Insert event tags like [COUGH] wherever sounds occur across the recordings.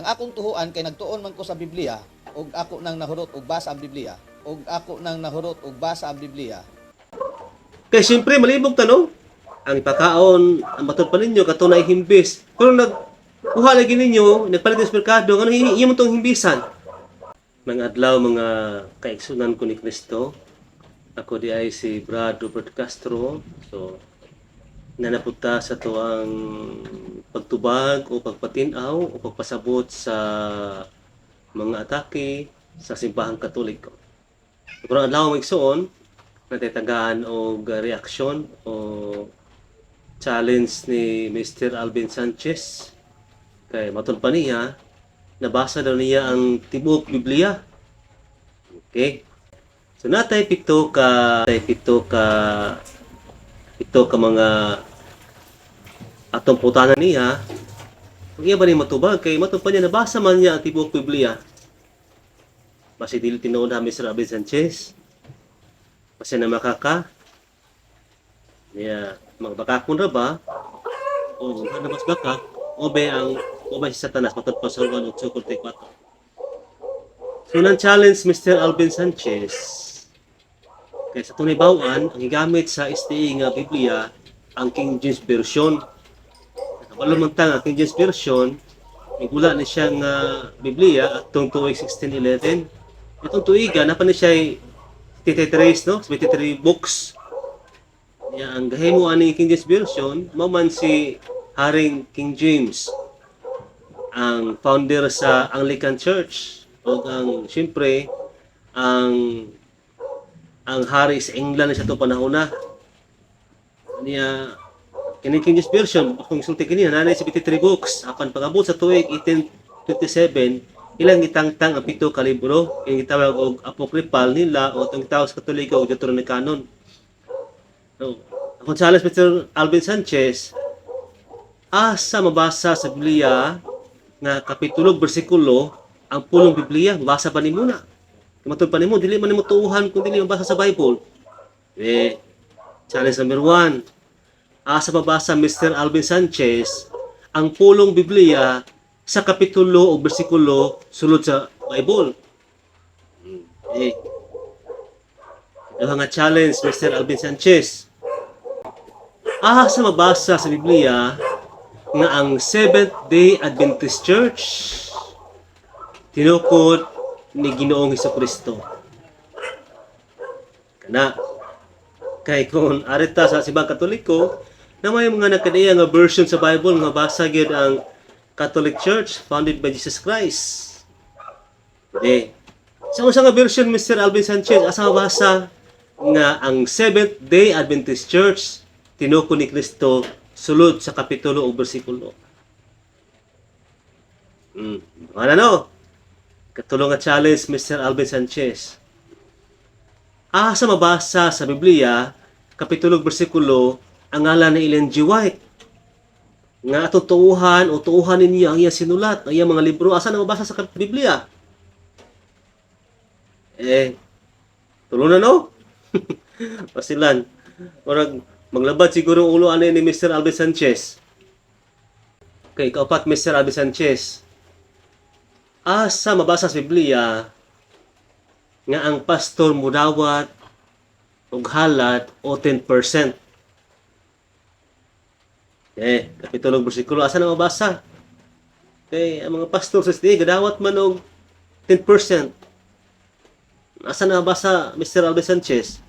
Ang akong tuhuan kay nagtuon man ko sa Biblia ug ako nang nahurot ug basa ang Biblia ug ako nang nahurot ug basa ang Biblia. Kaya siyempre, malibog tanong. Ang ipakaon, ang matod pa ninyo, katunay himbis. Kung nag kuha lagi ninyo, nagpalit ng merkado, ano iya mo itong himbisan? Mga adlaw, mga kaigsunan ko ni Kristo. Ako di ay si Brad Robert Castro. So, nanapunta sa tuang pagtubag o pagpatinaw o pagpasabot sa mga atake sa simbahang katoliko. Kung adlaw mo igsuon, natitagaan o reaksyon o challenge ni Mr. Alvin Sanchez kay matun pa niya nabasa daw niya ang tibok Biblia okay so natay pito ka natay pito ka pito ka mga atong putanan niya kung iya ba ni matubag kay matun pa niya nabasa man niya ang tibok Biblia Basi dili tinuod ha Mr. Alvin Sanchez kasi na makaka niya magbakakon ra ba o ano mas baka o be ang o ba si Satanas matod pa sa 1 o 2 So nang challenge Mr. Alvin Sanchez kay sa tunay bawaan ang gigamit sa STE nga Biblia ang King James Version. Wala man ta nga King James Version Migula ni siya nga Biblia at tong tuig 1611. Itong tuiga, napa ni siya 53 no? 73 books. Ya, ang gahimo ani King James Version, maman si Haring King James ang founder sa Anglican Church o ang siyempre ang ang hari sa England sa to panahon na niya kini King James Version kung sulti kini nanay si 53 books. Apan pagabot sa tuig 1827 ilang gitangtang ang pito ka libro yung gitawag og apocryphal nila o itong gitawag sa Katoliko o Deuteronocanon so ang challenge Mr. Alvin Sanchez asa mabasa sa Biblia nga kapitulo bersikulo ang pulong Biblia? Mabasa pa ni muna. Matod pa nimo dili man nimo tuuhan kung dili mabasa sa Bible. Eh challenge number one asa mabasa Mr. Alvin Sanchez ang pulong Biblia sa kapitulo o bersikulo sulod sa Bible. Hmm, Eh, ito nga challenge, Mr. Alvin Sanchez. Ah, sa mabasa sa Biblia nga ang Seventh-day Adventist Church tinukod ni Ginoong Hesus Kristo. Kana kay kung arita sa sibang katoliko na may mga nakadaya nga version sa Bible nga basa gyud ang Catholic Church founded by Jesus Christ. Eh, sa usa nga version Mr. Alvin Sanchez asa basa nga ang Seventh Day Adventist Church tinuko ni Kristo sulod sa kapitulo o bersikulo. Hmm, ano no? Katulong nga challenge Mr. Alvin Sanchez. Ah, sa mabasa sa Biblia, kapitulo bersikulo, ang ngalan ni Ellen G. White nga atong tuuhan o tuuhan ninyo ang iya sinulat, ang iya mga libro, asa na mabasa sa Biblia? Eh, tulo na no? [LAUGHS] Pasilan. Orag, maglabad siguro ulo ano ni Mr. Alvin Sanchez. Okay, kaupat Mr. Alvin Sanchez. Asa mabasa sa Biblia nga ang pastor mudawat og halat o 10%. Eh, kapitulo bersikulo asa na mabasa? Kay ang mga pastor sa SDA gadawat man og 10%. Asa na mabasa Mr. Alvin Sanchez?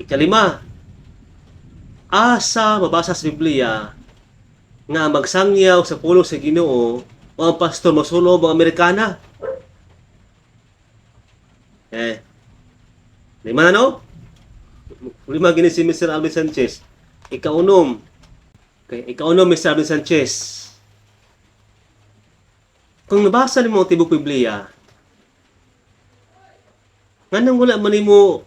Ikalima, asa mabasa sa Biblia nga magsangyaw sa pulong sa Ginoo o ang pastor masulo ang Amerikana? Eh, lima na no? Lima gini si Mr. Alvin Sanchez. Ikaunom, Okay, ikaw no, Mr. Alvin Sanchez. Kung nabasa ni mo ang tibok Biblia, nga nang wala man mo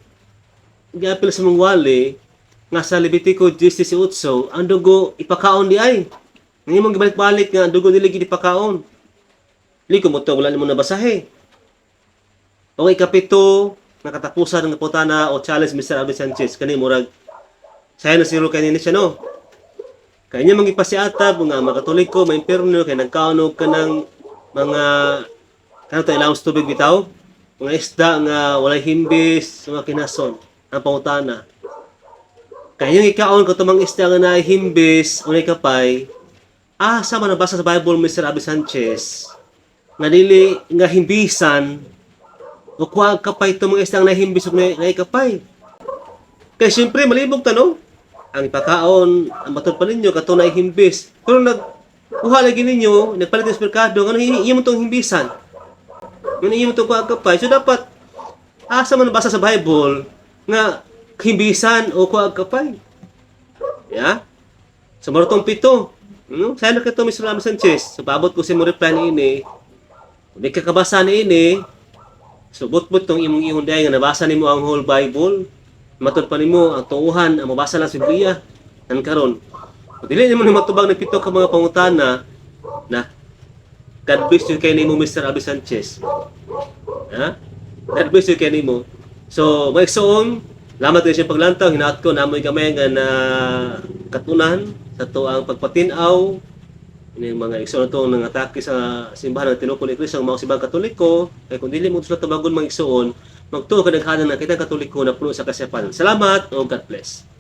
giapil sa mong wali, nga sa Levitico 18, ang dugo ipakaon di ay. Ngayon mong gibalik-balik nga ang dugo nila gidipakaon. Li ko mo to, wala nimo nabasahe. Okay, kapito, nakatapusan ng putana o challenge Mr. Alvin Sanchez. Kani murag, sayo na siro kanina siya no? Kaya niya magipasiatab mga mga katoliko, mga impierno, kaya nagkaunog ka ng mga kano tayo ilawang tubig bitaw? Mga isda nga walay himbis, mga kinason, ang pangutana. Kaya yung ikaon ko tumang isda nga na himbis, unay kapay, ah, sama na basa sa Bible, Mr. Abi Sanchez, nga dili nga himbisan, o kuha kapay mga isda nga nahimbis o nga kapay. Kaya siyempre, malibog tanong, ang ipakaon, ang matod pa ninyo, kato na himbis. Pero nag, kuha lagi ninyo, nagpalit ng merkado, ano iya mo itong himbisan? Ano iya mo itong kuha kapay? So dapat, asa man basa sa Bible, nga himbisan o kuha kapay. Yeah? Sa marutong pito, no? Sana ka to, Mr. Ramos Sanchez. So, paabot ko si mo reply ni ini. Kung di ka kabasa ni ini, so but-but tong imong ihon nga nabasa nimo ang whole Bible. Matod pa nimo ang tuuhan, ang mabasa lang sa Biblia. Nan karon. Dili nimo na matubag ng pito ka mga pangutana na God bless you kay nimo Mr. Abi Sanchez. Ha? God bless you kay nimo. So, may igsoon, Salamat din sa paglantaw, hinaat ko namoy gamay nga na katunan sa to ang pagpatinaw ini mga igsoon to nang atake sa simbahan ng tinukol ni Kristo ang mga simbahang katoliko kay kung dili mo sila tubagon mga igsoon magtuo ka naghanan na kita katoliko na puno sa kasiyapan. Salamat o God bless.